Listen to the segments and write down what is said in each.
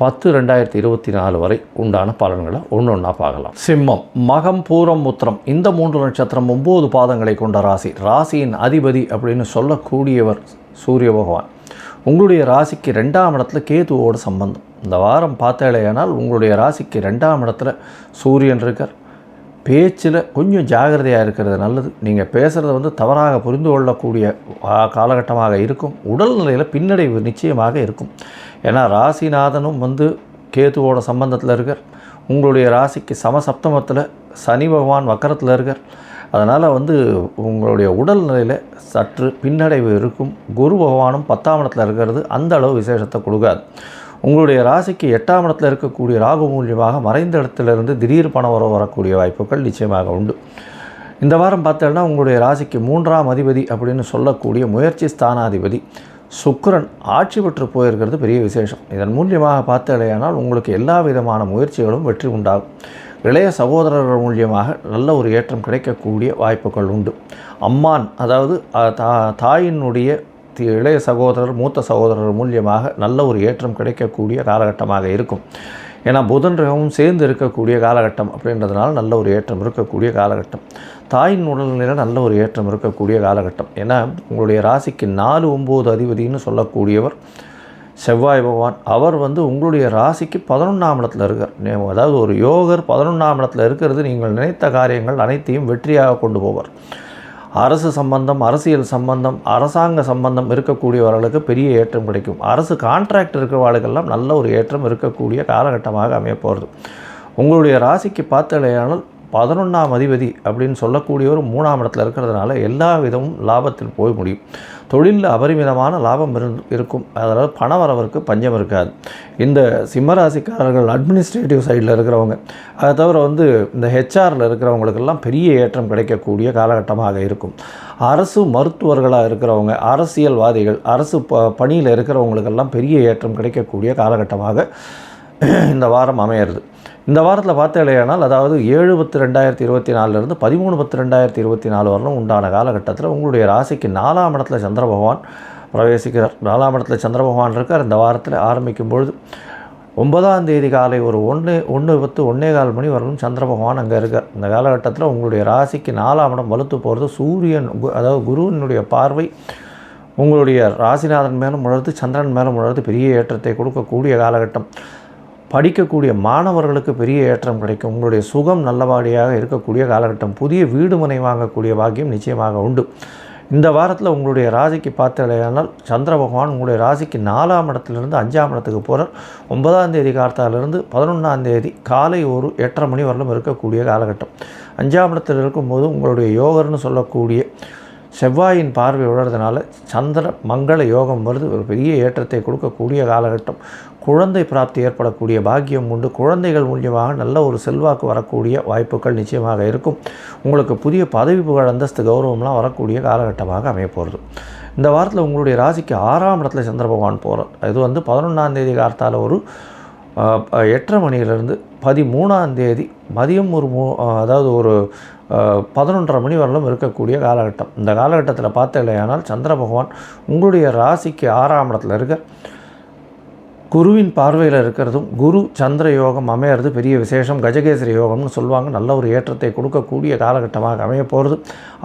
பத்து ரெண்டாயிரத்தி இருபத்தி நாலு வரை உண்டான பலன்களை ஒன்று ஒன்றா பார்க்கலாம். சிம்மம் மகம் பூரம் முத்திரம் இந்த மூன்று நட்சத்திரம் ஒம்பது பாதங்களை கொண்ட ராசி. ராசியின் அதிபதி அப்படின்னு சொல்லக்கூடியவர் சூரிய பகவான். உங்களுடைய ராசிக்கு ரெண்டாம் இடத்துல கேதுவோட சம்பந்தம். இந்த வாரம் பார்த்தாலேயானால் உங்களுடைய ராசிக்கு ரெண்டாம் இடத்துல சூரியன் இருக்கார். பேச்சில் கொஞ்சம் ஜாகிரதையாக இருக்கிறது நல்லது. நீங்கள் பேசுகிறத வந்து தவறாக புரிந்து கொள்ளக்கூடிய காலகட்டமாக இருக்கும். உடல்நிலையில் பின்னடைவு நிச்சயமாக இருக்கும். ஏன்னா ராசிநாதனும் வந்து கேதுவோட சம்பந்தத்தில் இருக்கார். உங்களுடைய ராசிக்கு சமசப்தமத்தில் சனி பகவான் வக்கரத்தில் இருக்கார். அதனால் வந்து உங்களுடைய உடல்நிலையில் சற்று பின்னடைவு இருக்கும். குரு பகவானும் பத்தாம் இடத்துல இருக்கிறது அந்த அளவு விசேஷத்தை கொடுக்காது. உங்களுடைய ராசிக்கு எட்டாம் இடத்துல இருக்கக்கூடிய ராகு மூலியமாக மறைந்த இடத்துலேருந்து திடீர் பணம் வர வரக்கூடிய வாய்ப்புகள் நிச்சயமாக உண்டு. இந்த வாரம் பார்த்தோன்னா உங்களுடைய ராசிக்கு மூன்றாம் அதிபதி அப்படின்னு சொல்லக்கூடிய முயற்சி ஸ்தானாதிபதி. சுக்கிரன் ஆட்சி பெற்று போயிருக்கிறது பெரிய விசேஷம். இதன் மூலியமாக பார்த்தாலேயானால் உங்களுக்கு எல்லா விதமான முயற்சிகளும் வெற்றி உண்டாகும். இளைய சகோதரர்கள் மூலியமாக நல்ல ஒரு ஏற்றம் கிடைக்கக்கூடிய வாய்ப்புகள் உண்டு. அம்மான் அதாவது தா தாயினுடைய தி- இளைய சகோதரர் மூத்த சகோதரர் மூலியமாக நல்ல ஒரு ஏற்றம் கிடைக்கக்கூடிய காலகட்டமாக இருக்கும். ஏன்னா புதன் கிரகமும் சேர்ந்து இருக்கக்கூடிய காலகட்டம் அப்படின்றதுனால நல்ல ஒரு ஏற்றம் இருக்கக்கூடிய காலகட்டம். தாயின் உடல்நிலையில் நல்ல ஒரு ஏற்றம் இருக்கக்கூடிய காலகட்டம். ஏன்னா உங்களுடைய ராசிக்கு நாலு ஒம்பது அதிபதினு சொல்லக்கூடியவர் செவ்வாய் பகவான். அவர் வந்து உங்களுடைய ராசிக்கு பதினொன்றாம் இடத்துல இருக்கார். அதாவது ஒரு யோகர் பதினொன்றாம் இடத்துல இருக்கிறது நீங்கள் நினைத்த காரியங்கள் அனைத்தையும் வெற்றியாக கொண்டு போவார். அரசு சம்பந்தம் அரசியல் சம்பந்தம் அரசாங்க சம்பந்தம் இருக்கக்கூடியவர்களுக்கு பெரிய ஏற்றம் கிடைக்கும். அரசு கான்ட்ராக்ட் இருக்கிறவர்களுக்கெல்லாம் நல்ல ஒரு ஏற்றம் இருக்கக்கூடிய காலகட்டமாக அமையப்போகிறது உங்களுடைய ராசிக்கு பார்த்தலையானால் பதினொன்றாம் அதிபதி அப்படின்னு சொல்லக்கூடியவர் மூணாம் இடத்துல இருக்கிறதுனால எல்லா விதமும் லாபத்தில் போய் முடியும். தொழிலில் அபரிமிதமான லாபம் இரு இருக்கும். அதாவது பண வரவருக்கு பஞ்சம் இருக்காது. இந்த சிம்மராசிக்காரர்கள் அட்மினிஸ்ட்ரேட்டிவ் சைடில் இருக்கிறவங்க அதை தவிர வந்து இந்த ஹெச்ஆரில் இருக்கிறவங்களுக்கெல்லாம் பெரிய ஏற்றம் கிடைக்கக்கூடிய காலகட்டமாக இருக்கும். அரசு மருத்துவர்களாக இருக்கிறவங்க அரசியல்வாதிகள் அரசு ப பணியில் இருக்கிறவங்களுக்கெல்லாம் பெரிய ஏற்றம் கிடைக்கக்கூடிய காலகட்டமாக இந்த வாரம் அமையிறது. இந்த வாரத்தில் பார்த்தீங்களேனால் அதாவது ஏழு பத்து ரெண்டாயிரத்தி இருபத்தி நாலுலேருந்து பதிமூணு பத்து ரெண்டாயிரத்தி இருபத்தி நாலு வரலும் உண்டான காலகட்டத்தில் உங்களுடைய ராசிக்கு நாலாம் இடத்துல சந்திர பகவான் பிரவேசிக்கிறார். நாலாம் இடத்துல சந்திர பகவான் இருக்கார். இந்த வாரத்தில் ஆரம்பிக்கும் பொழுது ஒன்பதாம் தேதி காலை ஒரு ஒன்று ஒன்று பத்து ஒன்றே கால் மணி வரலும் சந்திர பகவான் அங்கே இருக்கார். இந்த காலகட்டத்தில் உங்களுடைய ராசிக்கு நாலாம் இடம் வலுத்து போகிறது சூரியன் கு- அதாவது குருவினுடைய பார்வை உங்களுடைய ராசிநாதன் மேலும் உணர்ந்து சந்திரன் மேலும் உணர்ந்து பெரிய ஏற்றத்தை கொடுக்கக்கூடிய காலகட்டம். படிக்கக்கூடிய மாணவர்களுக்கு பெரிய ஏற்றம் கிடைக்கும். உங்களுடைய சுகம் நல்லபடியாக இருக்கக்கூடிய காலகட்டம் புதிய வீடு மனை வாங்கக்கூடிய பாக்கியம் நிச்சயமாக உண்டு. இந்த வாரத்தில் உங்களுடைய ராசிக்கு பார்த்தலையானால் சந்திர பகவான் உங்களுடைய ராசிக்கு நாலாம் இடத்துலேருந்து அஞ்சாம் இடத்துக்கு போகிறார் ஒன்பதாம் தேதி கார்த்தாலிருந்து பதினொன்றாம் தேதி காலை ஒரு எட்டரை மணி வரலும் இருக்கக்கூடிய காலகட்டம். அஞ்சாம் இடத்தில் இருக்கும்போது உங்களுடைய யோகர்னு சொல்லக்கூடிய செவ்வாயின் பார்வை விழுறதுனால சந்திர மங்கள யோகம் வருது. ஒரு பெரிய ஏற்றத்தை கொடுக்கக்கூடிய காலகட்டம். குழந்தை பிராப்தி ஏற்படக்கூடிய பாக்கியம் உண்டு. குழந்தைகள் மூலியமாக நல்ல ஒரு செல்வாக்கு வரக்கூடிய வாய்ப்புகள் நிச்சயமாக இருக்கும். உங்களுக்கு புதிய பதவி புகழ் அந்தஸ்து கௌரவம்லாம் வரக்கூடிய காலகட்டமாக அமையப்போகிறது இந்த வாரத்தில் உங்களுடைய ராசிக்கு ஆறாம் இடத்துல சந்திர பகவான் போகிறார் இது வந்து பதினொன்றாம் தேதி காலத்தால் ஒரு எட்டரை மணியிலிருந்து பதிமூணாந்தேதி மதியம் ஒரு மூ அதாவது ஒரு பதினொன்றரை மணி வரலும் இருக்கக்கூடிய காலகட்டம். இந்த காலகட்டத்தில் பார்த்தீங்களேயானால் சந்திர பகவான் உங்களுடைய ராசிக்கு ஆறாம் இடத்துல இருக்க குருவின் பார்வையில் இருக்கிறதும் குரு சந்திர யோகம் அமையிறது பெரிய விசேஷம். கஜகேசரி யோகம்னு சொல்லுவாங்க. நல்ல ஒரு ஏற்றத்தை கொடுக்கக்கூடிய காலகட்டமாக அமைய போகிறது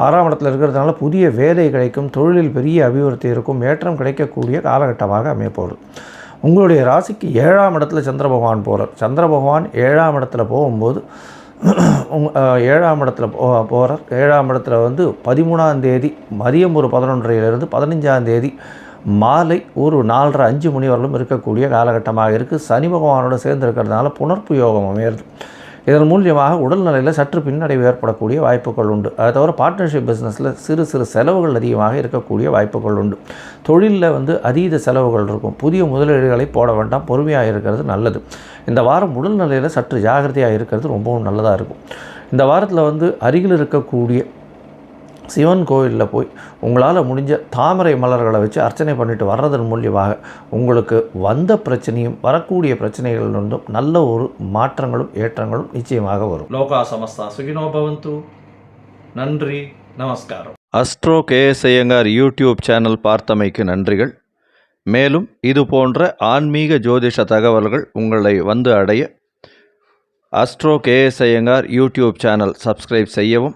ஆறாம் இடத்துல இருக்கிறதுனால புதிய வேலை கிடைக்கும். தொழிலில் பெரிய அபிவிருத்தி இருக்கும். ஏற்றம் கிடைக்கக்கூடிய காலகட்டமாக அமைய போகிறது உங்களுடைய ராசிக்கு ஏழாம் இடத்துல சந்திர பகவான் போகிறார் சந்திர பகவான் ஏழாம் இடத்துல போகும்போது உங் ஏழாம் இடத்துல போ போகிறார் ஏழாம் இடத்துல வந்து பதிமூணாம் தேதி மதியம் ஒரு பதினொன்றையிலிருந்து பதினஞ்சாம் தேதி மாலை ஒரு நாலரை அஞ்சு மணி வரலும் இருக்கக்கூடிய காலகட்டமாக இருக்குது சனி பகவானோட சேர்ந்து இருக்கிறதுனால புனர்ப்பு யோகம் அமையிறது. இதன் மூலியமாக உடல்நிலையில் சற்று பின்னடைவு ஏற்படக்கூடிய வாய்ப்புகள் உண்டு. அதை தவிர பார்ட்னர்ஷிப் பிஸ்னஸில் சிறு சிறு செலவுகள் அதிகமாக இருக்கக்கூடிய வாய்ப்புகள் உண்டு. தொழிலில் வந்து அதீத செலவுகள் இருக்கும். புதிய முதலீடுகளை போட வேண்டாம். பொறுமையாக இருக்கிறது நல்லது. இந்த வாரம் உடல்நிலையில் சற்று ஜாகிரதையாக இருக்கிறது ரொம்பவும் நல்லதாக இருக்கும். இந்த வாரத்தில் வந்து அருகில் இருக்கக்கூடிய சிவன் கோயிலில் போய் உங்களால் முடிஞ்ச தாமரை மலர்களை வச்சு அர்ச்சனை பண்ணிட்டு வர்றதன் மூலியமாக உங்களுக்கு வந்த பிரச்சனையும் வரக்கூடிய பிரச்சனைகள் இருந்தும் நல்ல ஒரு மாற்றங்களும் ஏற்றங்களும் நிச்சயமாக வரும். லோகா சமஸ்தா சுகினோ பவந்து. நன்றி நமஸ்காரம். Astro KS Iyengar YouTube channel பார்த்தமைக்கு நன்றிகள். மேலும் இது போன்ற ஆன்மீக ஜோதிஷ தகவல்கள் உங்களை வந்து அடைய astro KS Iyengar YouTube channel subscribe செய்யவும்